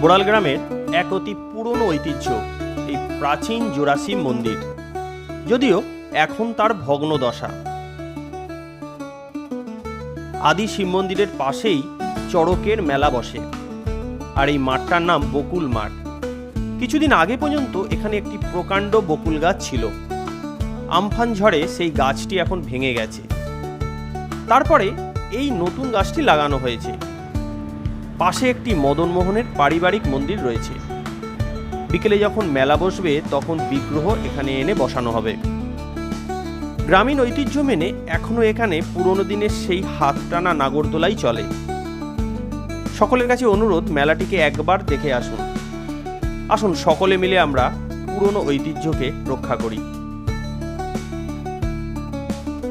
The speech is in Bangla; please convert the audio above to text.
বোড়াল গ্রামের এক অতি পুরনো ঐতিহ্য, এই প্রাচীন জোরাসি মন্দির। যদিও এখন তার ভগ্ন দশা। আদি শিব মন্দিরের পাশেই চড়কের মেলা বসে, আর এই মাঠটার নাম বকুল মাঠ। কিছুদিন আগে পর্যন্ত এখানে একটি প্রকাণ্ড বকুল গাছ ছিল। আমফান ঝড়ে সেই গাছটি এখন ভেঙে গেছে। তারপরে এই নতুন গাছটি লাগানো হয়েছে। পাশে একটি মদনমোহনের পারিবারিক মন্দির রয়েছে। বিকেলে যখন মেলা বসবে, তখন বিগ্রহ এখানে এনে বসানো হবে। গ্রামীণ ঐতিহ্য মেনে এখনও এখানে পুরনো দিনের সেই হাত টানা নাগরদোলাই চলে। সকলের কাছে অনুরোধ, মেলাটিকে একবার দেখে আসুন। আসুন, সকলে মিলে আমরা পুরনো ঐতিহ্যকে রক্ষা করি।